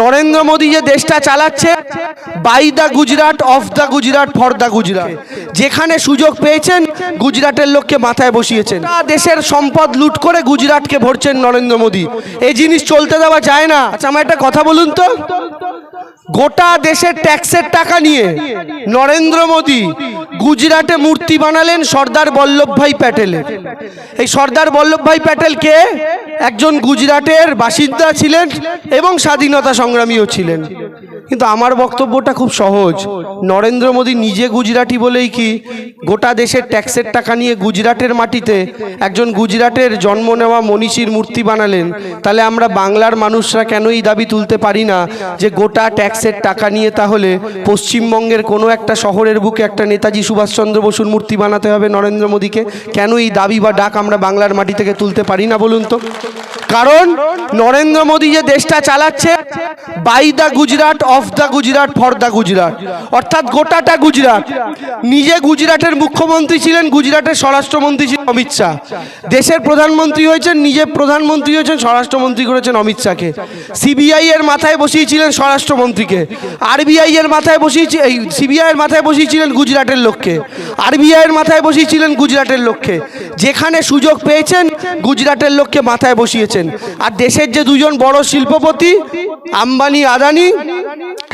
নরেন্দ্র মোদী যে দেশটা চালাচ্ছে by the Gujarat of the Gujarat for the Gujarat যেখানে সুযোগ পেয়েছেন, গুজরাটের লোককে মাথায় বসিয়েছেন। দেশের সম্পদ লুট করে গুজরাটকে ভরছেন নরেন্দ্র মোদী। এই জিনিস চলতে দেওয়া যায় না। আচ্ছা আমার একটা কথা বলুন তো। গোটা দেশের ট্যাক্সের টাকা নিয়ে নরেন্দ্র মোদী গুজরাটে মূর্তি বানালেন সর্দার বল্লভভাই প্যাটেলের এই সর্দার বল্লভভাই প্যাটেল কে? একজন গুজরাটের বাসিন্দা ছিলেন এবং স্বাধীনতা সংগ্রামীও ছিলেন। কিন্তু আমার বক্তব্যটা খুব সহজ। নরেন্দ্র মোদী নিজে গুজরাটি বলেই কি গোটা দেশের ট্যাক্সের টাকা নিয়ে গুজরাটের মাটিতে একজন গুজরাটের জন্ম নেওয়া মনীষীর মূর্তি বানালেন তাহলে আমরা বাংলার মানুষরা কেন এই দাবি তুলতে পারি না যে গোটা ট্যাক্সের টাকা নিয়ে তাহলে পশ্চিমবঙ্গের কোনো একটা শহরের বুকে একটা নেতাজি সুভাষচন্দ্র বসুর মূর্তি বানাতে হবে নরেন্দ্র মোদীকে? কেন এই দাবি বা ডাক আমরা বাংলার মাটি থেকে তুলতে পারি না বলুন তো? কারণ নরেন্দ্র মোদী যে দেশটা চালাচ্ছে by the Gujarat of the Gujarat for the Gujarat. অর্থাৎ গোটাটা গুজরাট। নিজে গুজরাটের মুখ্যমন্ত্রী ছিলেন, গুজরাটের স্বরাষ্ট্রমন্ত্রী ছিলেন অমিত শাহ। দেশের প্রধানমন্ত্রী হয়েছেন, নিজে প্রধানমন্ত্রী হয়েছেন, স্বরাষ্ট্রমন্ত্রী করেছেন অমিত শাহকে। সিবিআই এর মাথায় বসিয়েছিলেন স্বরাষ্ট্রমন্ত্রীকে। আরবিআই এর মাথায় বসিয়েছি, এই সিবিআই এর মাথায় বসিয়েছিলেন গুজরাটের লোককে। আরবিআই এর মাথায় বসিয়েছিলেন গুজরাটের লোককে। যেখানে সুযোগ পেয়েছেন, গুজরাটের লোককে মাথায় বসিয়েছেন। আর দেশের যে দুজন বড় শিল্পপতি, আম্বানি, আদানি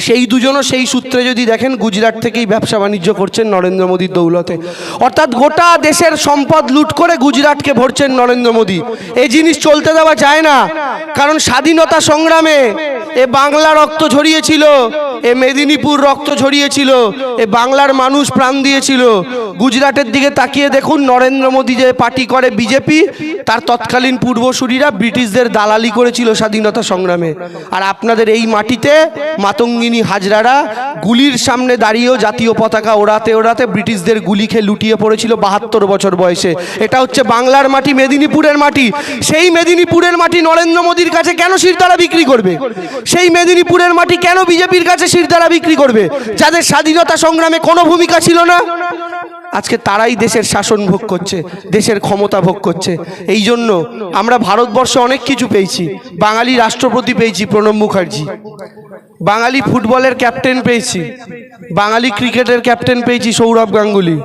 সেই দুজনও সেই সূত্রে যদি দেখেন গুজরাট থেকেই ব্যবসা বাণিজ্য করছেন নরেন্দ্র মোদীর দৌলতে। অর্থাৎ গোটা দেশের সম্পদ লুট করে গুজরাটকে ভরছেন নরেন্দ্র মোদী। এই জিনিস চলতে দেওয়া যায় না। কারণ স্বাধীনতা সংগ্রামে এ বাংলা রক্ত ঝরিয়েছিল, এ মেদিনীপুর রক্ত ঝরিয়েছিল, এ বাংলার মানুষ প্রাণ দিয়েছিল। গুজরাটের দিকে তাকিয়ে দেখুন, নরেন্দ্র মোদী যে পার্টি করে বিজেপি, তার তৎকালীন পূর্বসূরীরা ব্রিটিশদের দালালি করেছিল স্বাধীনতা সংগ্রামে। আর আপনাদের এই মাটিতে মাতঙ্গিনী হাজরারা গুলির সামনে দাঁড়িয়েও জাতীয় পতাকা ওড়াতে ওড়াতে ব্রিটিশদের গুলি খেয়ে লুটিয়ে পড়েছিল বাহাত্তর বছর বয়সে। এটা হচ্ছে বাংলার মাটি, মেদিনীপুরের মাটি। সেই মেদিনীপুরের মাটি নরেন্দ্র মোদীর কাছে কেন শিরদারা বিক্রি করবে? সেই মেদিনীপুরের মাটি কেন বিজেপির কাছে শিরদারা বিক্রি করবে? যাদের স্বাধীনতা সংগ্রামে কোনো ভূমিকা ছিল না। আজকে তারাই দেশের শাসন ভোগ করছে, দেশের ক্ষমতা ভোগ করছে। এই জন্য আমরা ভারতবর্ষে অনেক কিছু পেয়েছি। বাঙালি রাষ্ট্রপতি পেয়েছি প্রণব মুখার্জি। বাঙালি ফুটবলের ক্যাপ্টেন পেয়েছি। বাঙালি ক্রিকেটের ক্যাপ্টেন পেয়েছি সৌরভ গাঙ্গুলি।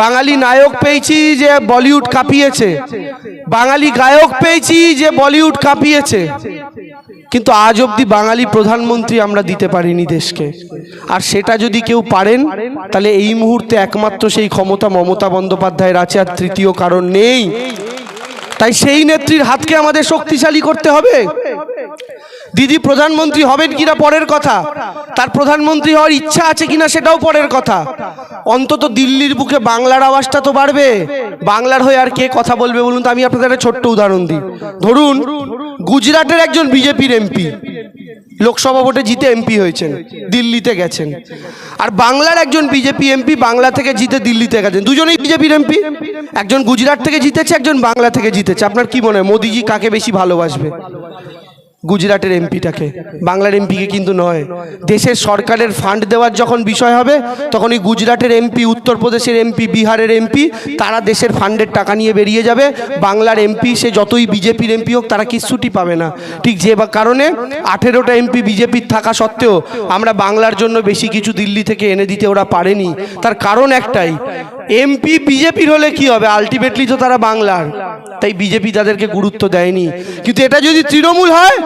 বাঙালি নায়ক পেয়েছি যে বলিউড কাঁপিয়েছে। বাঙালি গায়ক পেয়েছি যে বলিউড কাঁপিয়েছে। কিন্তু আজ অবধি বাঙালি প্রধানমন্ত্রী আমরা দিতে পারিনি দেশকে। আর সেটা যদি কেউ পারেন, তাহলে এই মুহূর্তে একমাত্র সেই ক্ষমতা মমতা বন্দ্যোপাধ্যায়ের আছে, আর তৃতীয় কারণ নেই। তাই সেই নেত্রীর হাতকে আমাদের শক্তিশালী করতে হবে। দিদি প্রধানমন্ত্রী হবেন কিনা পরের কথা, তার প্রধানমন্ত্রী হওয়ার ইচ্ছা আছে কিনা সেটাও পরের কথা। অন্তত দিল্লির বুকে বাংলার আওয়াজটা তো বাড়বে। বাংলার হয়ে আর কে কথা বলবে বলুন তো, আমি আপনাদের একটা ছোট্ট উদাহরণ দিই। ধরুন, গুজরাটের একজন বিজেপির এমপি, লোকসভা ভোটে জিতে এমপি হয়েছেন, দিল্লিতে গেছেন। আর বাংলার একজন বিজেপি এমপি বাংলা থেকে জিতে দিল্লিতে গেছেন। দুজনেই বিজেপির এমপি। একজন গুজরাট থেকে জিতেছে, একজন বাংলা থেকে জিতেছে। আপনার কি মনে হয়, মোদিজি কাকে বেশি ভালোবাসবে? গুজরাটের এমপিটাকে। বাংলার এমপিকে কিন্তু নয়। দেশের সরকারের ফান্ড দেওয়ার যখন বিষয় হবে তখন এই গুজরাটের এমপি, উত্তরপ্রদেশের এমপি, বিহারের এমপি, তারা দেশের ফান্ডের টাকা নিয়ে বেরিয়ে যাবে। বাংলার এমপি, সে যতই বিজেপির এমপি হোক, তারা কিচ্ছুটি পাবে না। ঠিক যে কারণে আঠেরোটা এমপি বিজেপির থাকা সত্ত্বেও, আমরা বাংলার জন্য বেশি কিছু দিল্লি থেকে এনে দিতে ওরা পারেনি। তার কারণ একটাই, এমপি বিজেপির হলে কি হবে? আলটিমেটলি তো তারা বাংলার। তাই বিজেপি তাদেরকে গুরুত্ব দেয়নি। কিন্তু এটা যদি তৃণমূল হয়,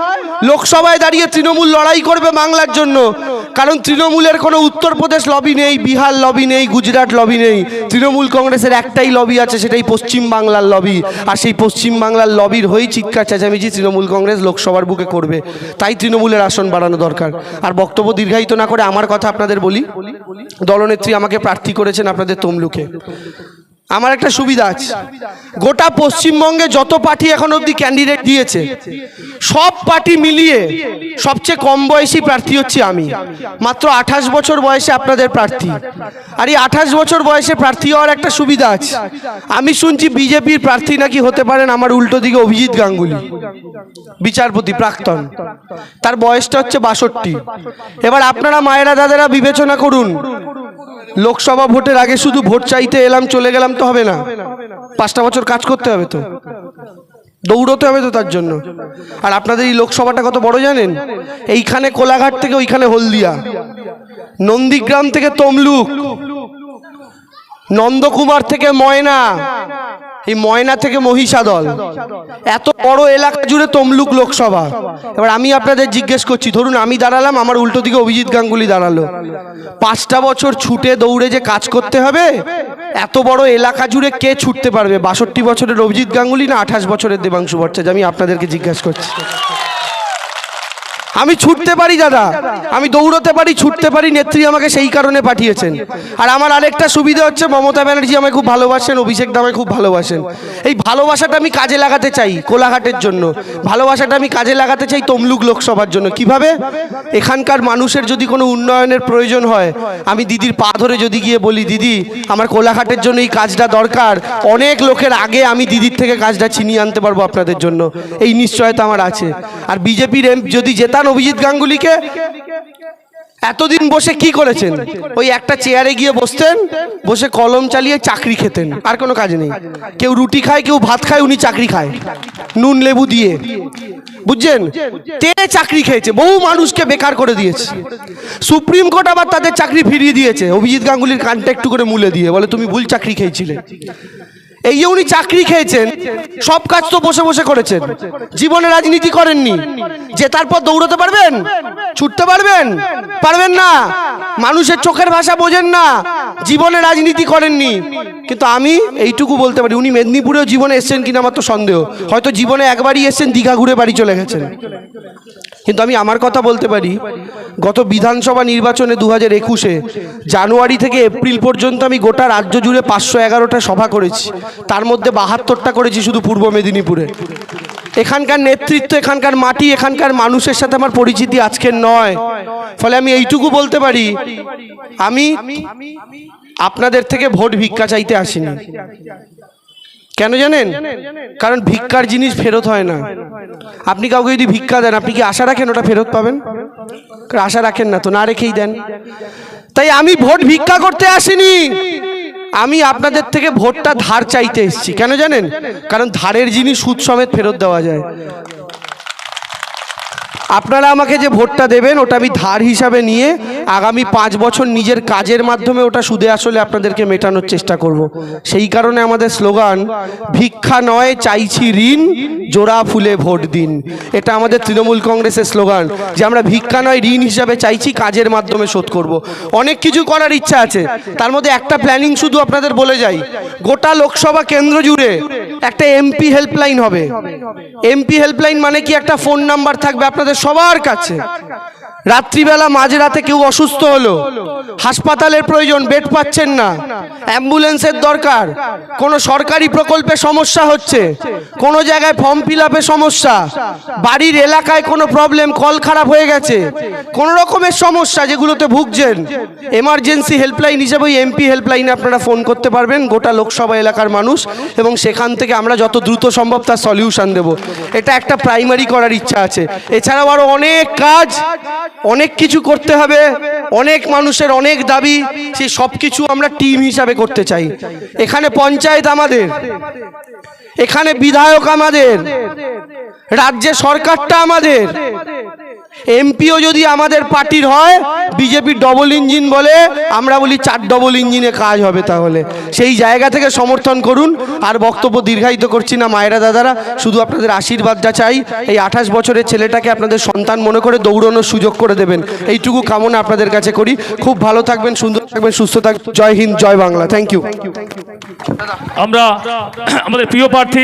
লোকসভায় দাঁড়িয়ে তৃণমূল লড়াই করবে বাংলার জন্য। কারণ তৃণমূলের কোনো উত্তরপ্রদেশ লবি নেই, বিহার লবি নেই, গুজরাট লবি নেই। তৃণমূল কংগ্রেসের একটাই লবি আছে, সেটাই পশ্চিম বাংলার লবি আর সেই পশ্চিম বাংলার লবির হয়েই চিৎকার চেঁচামেচি তৃণমূল কংগ্রেস লোকসভার বুকে করবে। তাই তৃণমূলের আসন বাড়ানো দরকার। আর বক্তব্য দীর্ঘায়িত না করে আমার কথা আপনাদের বলি। দলনেত্রী আমাকে প্রার্থী করেছেন আপনাদের তমলুকে। আমার একটা সুবিধা আছে। গোটা পশ্চিমবঙ্গে যত পার্টি এখন অবধি ক্যান্ডিডেট দিয়েছে, সব পার্টি মিলিয়ে সবচেয়ে কম বয়সী প্রার্থী হচ্ছে আমি। মাত্র আঠাশ বছর বয়সে আপনাদের প্রার্থী। আর এই আঠাশ বছর বয়সে প্রার্থী হওয়ার একটা সুবিধা আছে। আমি শুনছি বিজেপির প্রার্থী নাকি হতে পারেন আমার উল্টো দিকে অভিজিৎ গাঙ্গুলি, বিচারপতি, প্রাক্তন। তার বয়সটা হচ্ছে বাষট্টি। এবার আপনারা মায়েরা দাদারা বিবেচনা করুন লোকসভা ভোটের আগে শুধু ভোট চাইতে এলাম, চলে গেলাম তো হবে না। পাঁচটা বছর কাজ করতে হবে তো। দৌড়তে হবে তো তার জন্য। আর আপনাদের এই লোকসভাটা কত বড় জানেন? এইখানে কোলাঘাট থেকে ওইখানে হলদিয়া। নন্দীগ্রাম থেকে তমলুক। নন্দকুমার থেকে ময়না। এই ময়না থেকে মহিষাদল। এত বড় এলাকা জুড়ে তমলুক লোকসভা। এবার আমি আপনাদের জিজ্ঞেস করছি, ধরুন আমি দাঁড়ালাম, আমার উল্টো দিকে অভিজিৎ গাঙ্গুলি দাঁড়াল। পাঁচটা বছর ছুটে দৌড়ে যে কাজ করতে হবে, এত বড় এলাকা জুড়ে কে ছুটতে পারবে? বাষট্টি বছরের অভিজিৎ গাঙ্গুলি না আঠাশ বছরের দেবাংশু ভট্টাচার্য? আমি আপনাদেরকে জিজ্ঞাসা করছি। আমি ছুটতে পারি, দাদা। আমি দৌড়তে পারি, ছুটতে পারি, নেত্রী আমাকে সেই কারণে পাঠিয়েছেন। আর আমার আরেকটা সুবিধা হচ্ছে, মমতা ব্যানার্জি আমায় খুব ভালোবাসেন, অভিষেক দামায় খুব ভালোবাসেন। এই ভালোবাসাটা আমি কাজে লাগাতে চাই কোলাঘাটের জন্য। ভালোবাসাটা আমি কাজে লাগাতে চাই তমলুক লোকসভার জন্য। কীভাবে? এখানকার মানুষের যদি কোনো উন্নয়নের প্রয়োজন হয়, আমি দিদির পা ধরে যদি গিয়ে বলি, দিদি, আমার কোলাঘাটের জন্য এই কাজটা দরকার। অনেক লোকের আগে আমি দিদির থেকে কাজটা ছিনিয়ে আনতে পারব আপনাদের জন্য। এই নিশ্চয়তা আমার আছে। আর বিজেপির এম, যদি জেতান অভিজিৎ গাঙ্গুলিকে এতদিন বসে কি করেছেন? ওই একটা চেয়ারে গিয়ে বসতেন, বসে কলম চালিয়ে চাকরি খেতেন, আর কোনো কাজ নেই। কেউ রুটি খায়, কেউ ভাত খায়, উনি চাকরি খায়। নুন, লেবু দিয়ে। বুঝছেন? তে চাকরি খেয়েছে, বহু মানুষকে বেকার করে দিয়েছে। সুপ্রিম কোর্ট আবার তাদের চাকরি ফিরিয়ে দিয়েছে। অভিজিৎ গাঙ্গুলির কানটা একটু করে মুলে দিয়ে, বলে, তুমি ভুল চাকরি খেয়েছিলে। এই যে উনি চাকরি খেয়েছেন, সব কাজ তো বসে বসে করেছেন। জীবনে রাজনীতি করেননি। যে তারপর দৌড়তে পারবেন? ছুটতে পারবেন? পারবেন না। মানুষের চোখের ভাষা বোঝেন না। জীবনে রাজনীতি করেননি। কিন্তু আমি এইটুকু বলতে পারি, উনি মেদিনীপুরেও জীবনে এসছেন কিনা আমার তো সন্দেহ। হয়তো জীবনে একবারই এসছেন, দীঘা ঘুরে বাড়ি চলে গেছেন। কিন্তু আমি আমার কথা বলতে পারি, গত বিধানসভা নির্বাচনে দু হাজার একুশে জানুয়ারি থেকে এপ্রিল পর্যন্ত আমি গোটা রাজ্য জুড়ে পাঁচশো এগারোটা সভা করেছি। তার মধ্যে বাহাত্তরটা করেছি শুধু পূর্ব মেদিনীপুরে। এখানকার নেতৃত্ব, এখানকার মাটি, এখানকার মানুষের সাথে আমার পরিচিতি আজকের নয়। ফলে আমি এইটুকু বলতে পারি, আমি আপনাদের থেকে ভোট ভিক্ষা চাইতে আসিনি। কেন জানেন? কারণ ভিক্ষার জিনিস ফেরত হয় না। আপনি কাউকে যদি ভিক্ষা দেন, আপনি কি আশা রাখেন ওটা ফেরত পাবেন? আশা রাখেন না তো, না রেখেই দেন। তাই আমি ভোট ভিক্ষা করতে আসিনি। আমি আপনাদের থেকে ভোটটা ধার চাইতে এসেছি। কেন জানেন? কারণ ধারের জিনিস সুদ সমেত ফেরত দেওয়া যায়। আপনারা আমাকে যে ভোটটা দেবেন, ওটা আমি ধার হিসাবে নিয়ে আগামী পাঁচ বছর নিজের কাজের মাধ্যমে ওটা সুদে আসলে আপনাদেরকে মেটানোর চেষ্টা করব। সেই কারণে আমাদের স্লোগান, ভিক্ষা নয়, চাইছি ঋণ, জোড়া ফুলে ভোট দিন এটা আমাদের তৃণমূল কংগ্রেসের স্লোগান, যে আমরা ভিক্ষা নয়, ঋণ হিসাবে চাইছি, কাজের মাধ্যমে শোধ করব। অনেক কিছু করার ইচ্ছা আছে, তার মধ্যে একটা প্ল্যানিং শুধু আপনাদের বলে যাই গোটা লোকসভা কেন্দ্র জুড়ে একটা এমপি হেল্পলাইন হবে এমপি হেল্পলাইন মানে কি একটা ফোন নাম্বার থাকবে আপনাদের সবার কাছে। রাত্রিবেলা মাঝরাতে কেউ অসুস্থ হলো। হাসপাতালের প্রয়োজন, বেড পাচ্ছেন না। অ্যাম্বুলেন্সের দরকার। কোনো সরকারি প্রকল্পে সমস্যা হচ্ছে। কোনো জায়গায় ফর্ম ফিল সমস্যা। বাড়ির এলাকায় কোনো প্রবলেম, কল খারাপ হয়ে গেছে। কোনো রকমের সমস্যা যেগুলোতে ভুগছেন। এমার্জেন্সি হেল্পলাইন হিসেবে ওই এমপি হেল্পলাইনে আপনারা ফোন করতে পারবেন। গোটা লোকসভা এলাকার মানুষ এবং সেখান থেকে আমরা যত দ্রুত সম্ভব তার সলিউশন দেব। এটা একটা প্রাইমারি করার ইচ্ছা আছে। এছাড়াও আরও অনেক কাজ অনেক কিছু করতে হবে, অনেক মানুষের অনেক দাবি, সেই সব কিছু আমরা টিম হিসাবে করতে চাই। এখানে পঞ্চায়েত আমাদের, এখানে বিধায়ক আমাদের, রাজ্যে সরকারটা আমাদের এমপিও যদি আমাদের পার্টির হয় বিজেপির ডবল ইঞ্জিন বলে, আমরা বলি চার ডবল ইঞ্জিনে কাজ হবে তাহলে। সেই জায়গা থেকে সমর্থন করুন, আর বক্তব্য দীর্ঘায়িত করছি না মায়েরা দাদারা, শুধু আপনাদের আশীর্বাদটা চাই, এই আঠাশ বছরের ছেলেটাকে আপনাদের সন্তান মনে করে দৌড়ানোর সুযোগ করে দেবেন। এইটুকু কামনা আপনাদের কাছে করি। খুব ভালো থাকবেন, সুন্দর থাকবেন, সুস্থ থাকবেন। জয় হিন্দ, জয় বাংলা। থ্যাংক ইউ আমরা আমাদের প্রিয় প্রার্থী